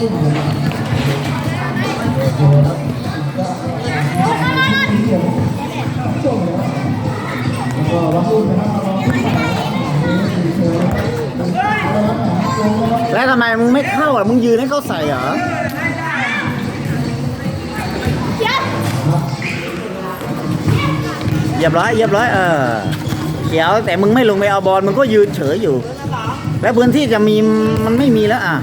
แล้วทำไมมึงไม่เข้าอะ มึงยืนให้เขาใส่เหรอเยียบร้อยเยียบร้อยเออเขียวแต่มึงไม่ลงไปเอาบอลมึงก็ยืนเฉยอยู่ แล้วพื้นที่จะมีมันไม่มีแล้วอะ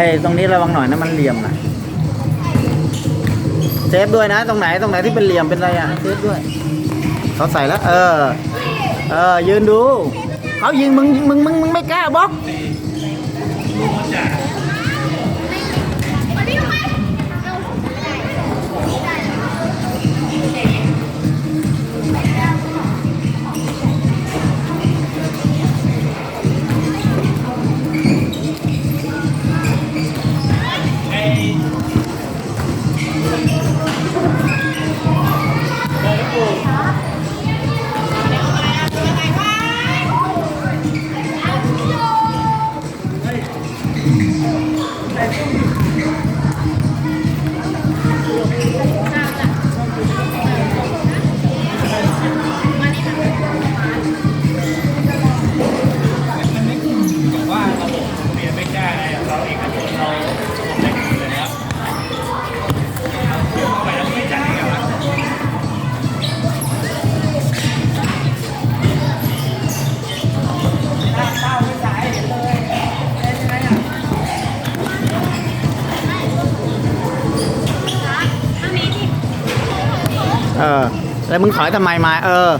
อ้ตรงนี้ระวังหน่อยนะมันเหลี่ยมนะเซฟด้วยนะ ตรงไหนตรงไหนที่เป็นเหลี่ยมเป็นอะไรอะเซฟด้วยเขาใส่แล้ว เออ เออ ยืนดูเขายิงมึงมึงมึงมึงไม่กล้าบล็อก แล้วมึงถอยทำไมมาเออ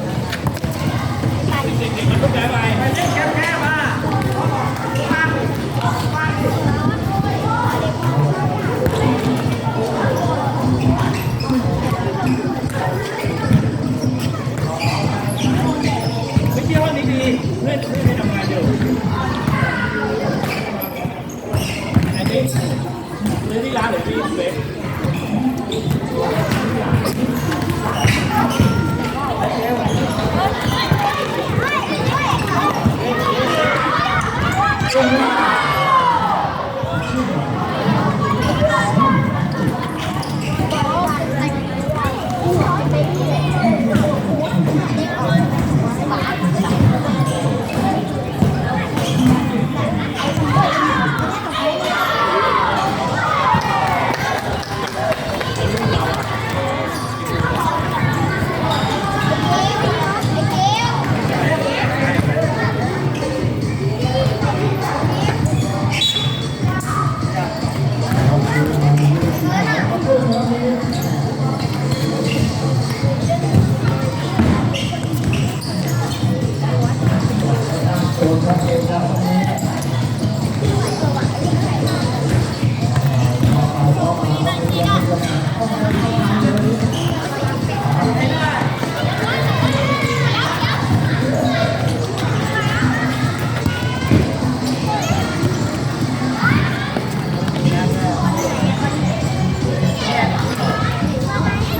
ไม่เชื่อว่าดีเพื่อนเพื่อนไม่ทำงานอยู่อันนี้หรือที่ร้านหรือที่เว็ บ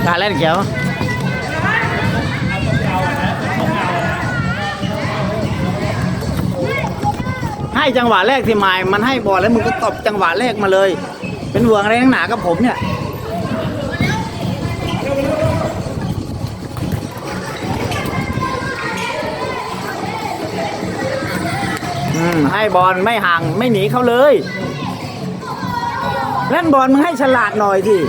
การเล่นเขียวให้จังหวะแรกที่มายมันให้บอลแล้วมึงก็ตบจังหวะแรกมาเลย เป็นห่วงอะไรนักหนากับผมเนี่ยให้บอลไม่ห่างไม่หนีเขาเลย เล่นบอลมึงให้ฉลาดหน่อยที่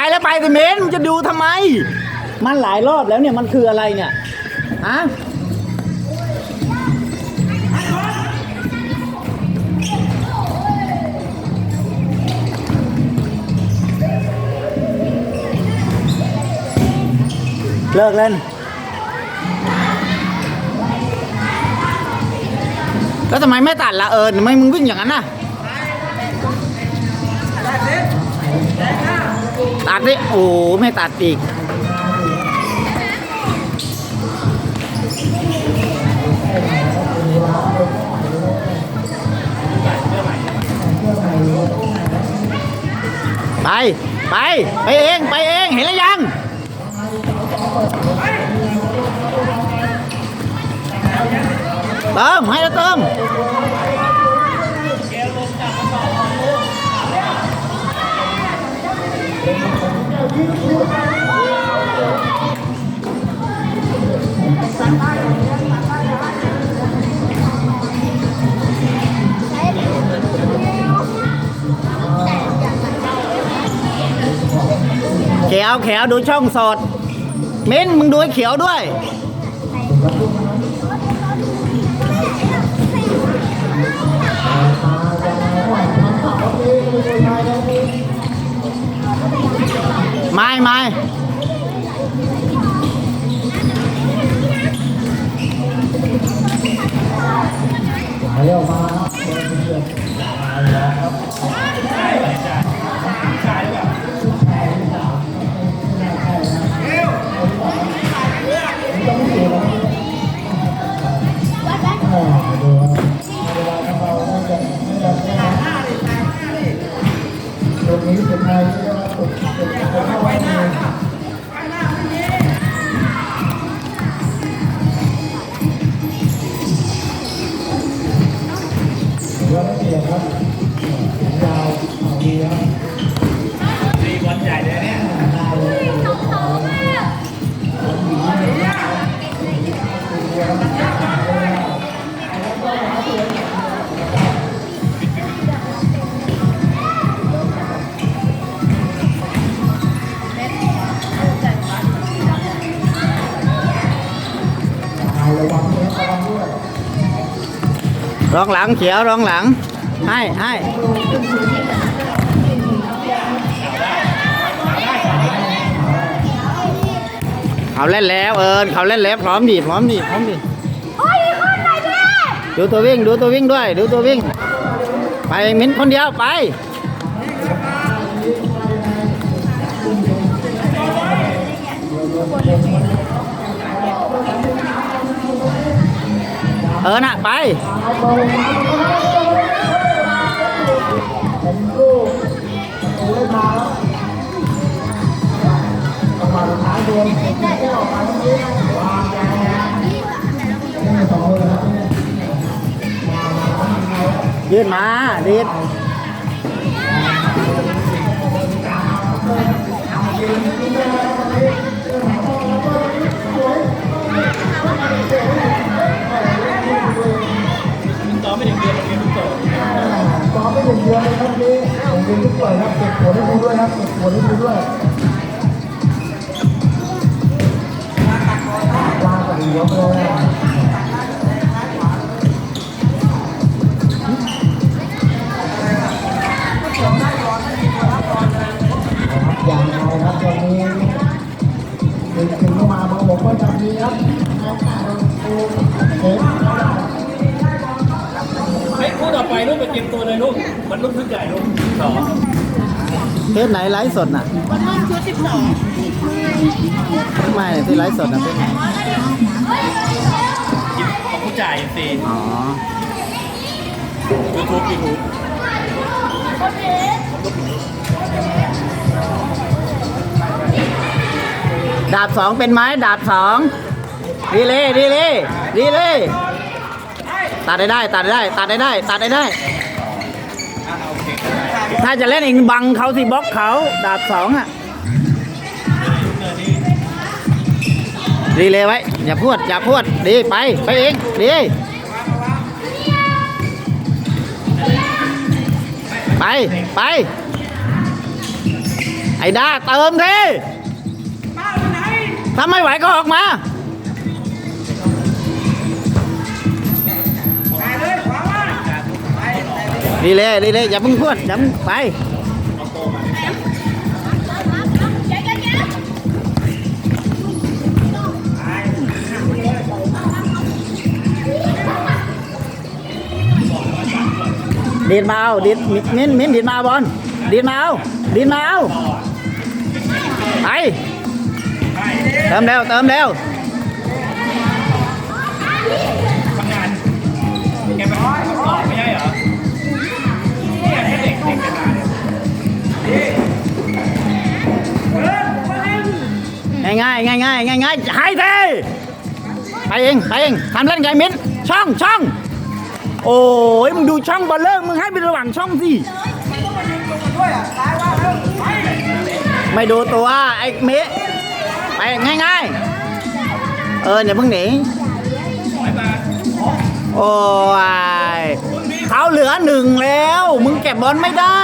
ายแล้วไปสิเมนมึงจะดูทำไม มันหลายรอบแล้วเนี่ยมันคืออะไรเนี่ยฮะเลิกเล่นแล้วทำไมไม่ตัดละเอิญทำไมมึงวิ่งอย่างนั้นน่ะ ตัดได้โอ้ไม่ตัดอีก ไป ไป ไปเอง ไปเอง เห็นแล้วยังเติมให้เราเติม เขียวเขียวดูช่องสด เม้นมึงดูให้เขียวด้วย ไม่ไม่มาเร็วมา องหลังเขียวรองหลัง ให้ให้เขาเล่นแล้วเอิญเขาเล่นแล้วพร้อมดิพร้อมดิพร้อมดิโอ้ยคนไหนดิดูตัววิ่งดูตัววิ่งด้วย ดูตัววิ่ง ไปมิ้นคนเดียวไปเออน่ะไป ยืดมาดีดต่อไม่ถึงเดือนเรียนต่อซ้อมไม่ถึงเดือนเลยครับนี่ผมเป็นผู้ป่วยครับเก็บปวดให้ดูด้วยครับเก็บปวดให้ดูด้วยลากับหัวเลย อย่างไรครับตอนนี้ถึงถึงมาบางบอกว่าจะมีครับเอ๊ะเฮ้ยคู่ต่อไปลูกไปเตรียมตัวเลยลูก มันลูกชุดใหญ่ลูกต่อเทศไหนไลฟ์สดน่ะวันนั้นชุดสิบสองไม่ที่ไลฟ์สดน่ะเป็นไงกินของผู้จ่ายสิอ๋อยูทูบยูทูบ ดาบสองเป็นไหมดาบสองดีเลยดีเลยดีเลยตัดได้ได้ตัดได้ได้ ตัดได้ได้ ตัดได้ได้ ถ้าจะเล่นเองบังเขาสิบล็อกเขาดาบสองอะดีเลยไว้ อย่าพูด อย่าพูด ดีไป ไปเองดีไป ไป ไอ้ด้าเติมที ถ้าไม่ไหวก็ออกมาดีเลยดีเลยอย่าเพิ่งพูดอย่าเพิ่งไปดีดมาเอาดีดมิ้นมิ้นดีดมาเอาบอลดีดมาเอาดีดมาเอาไป เติมเร็วเติมเร็วทำงานแกไปต่อไม่ใช่เหรอเนี่ยให้เด็กเด็กกันาเนี่ยง่ายง่ายง่ายง่ายง่ายง่ายให้เทไปเองไปเองทำเล่นไงมิ้นช่องช่องโอ้ยมึงดูช่องบอลเลอร์มึงให้ไประหว่างช่องสิไม่ดูตัวไอ้เมะ ไปง่ายง่ายๆ เอออย่าเพิ่งหนีโอ้ยเขาเหลือหนึ่งแล้ว มึงเก็บบอลไม่ได้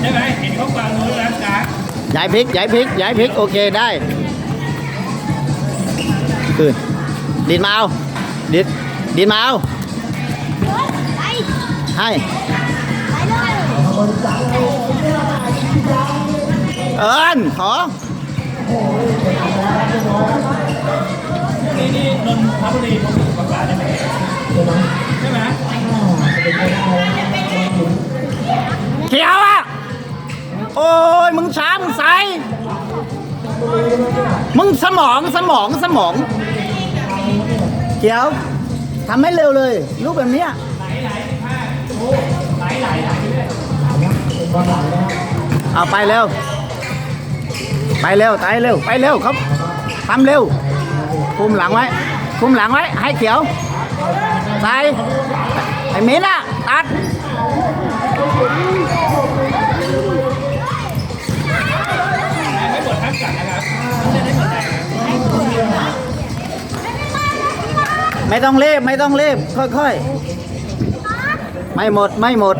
ใช่ไหมเห็นเขาฟังรู้นดินมาเอาดินดินมาเอาไปให้เลยเอิญขอนี่นี่นนทบุรีผมประกาศได้ไหมใช่ไหมเขียวอะ โอ้ย มึงช้ามึงใส มึงสมองสมองสมองเขียวทำให้เร็วเลยลูกแบบเนี้ยเอาไปเร็ว ไปเร็วไปเร็ว ไปเร็วครับทำเร็ว คุมหลังไว้ คุมหลังไว้ ให้เขียวใส่ไอ้เมน่ะ ไม่ต้องรีบไม่ต้องรีบค่อยๆ ไม่หมดไม่หมด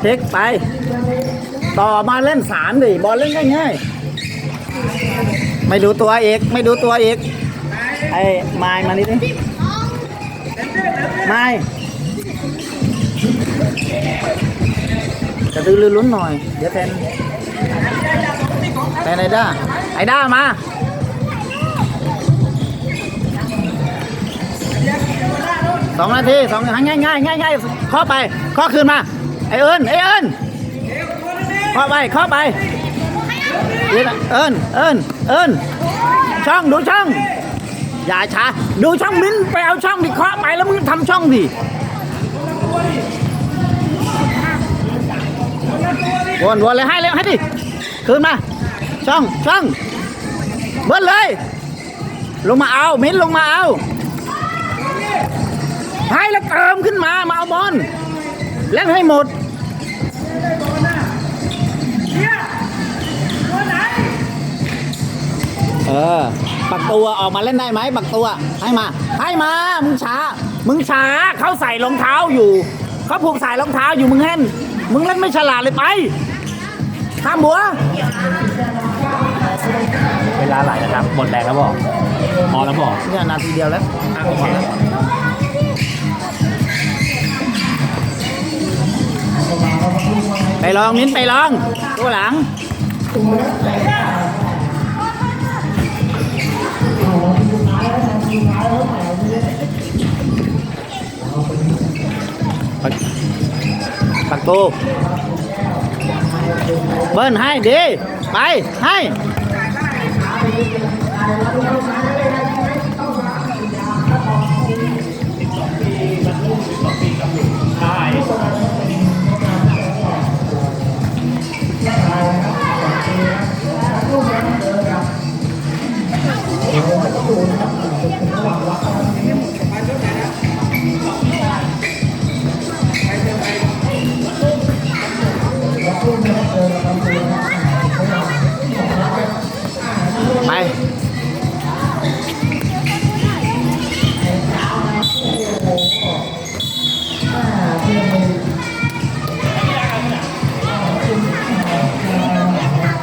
เทคไป ต่อมาเล่นสามดิบอลเล่นง่ายๆ ไม่ดูตัวเอกไม่ดูตัวเอกไอ้ไม้มานี่ดิไม้จะดื้อรือลุ้นหน่อย เดี๋ยวแทน ไปไหนด้าไอ้ด้ามาสองนาทีสองง่ายง่ายง่ายง่ายข้อไปข้อคืนมา ไอ้เอิญไอ้เอิญข้อไปข้อไปเอิญเอิญเอิญเอิญช่องดูช่องอย่าช้าดูช่องมิ้นไปเอาช่องดิเคาะไปแล้วมึงทำช่องดิวนวนเลยให้เลยให้ดิ คืนมา ช่องช่องเบิ้ลเลย ลงมาเอามิ้นลงมาเอาให้แล้วเติมขึ้นมามาเอาบอลเล่นให้หมดเออปักตัวออกมาเล่นได้ไหมปักตัวให้มา ให้มา มึงช้า มึงช้าเขาใส่รองเท้าอยู่เขาผูกสายรองเท้าอยู่มึงเล่นมึงเล่นไม่ฉลาดเลยไปข้ามบัว เวลาไหลนะครับ หมดแรงแล้วบอกพอแล้วบอกเนี่ยนาทีเดียวแล้วอะโอเคไปลองมิ้นไปลองตัวหลังปักปักตูเบิ้ลให้ดี ไป ให้ Thank.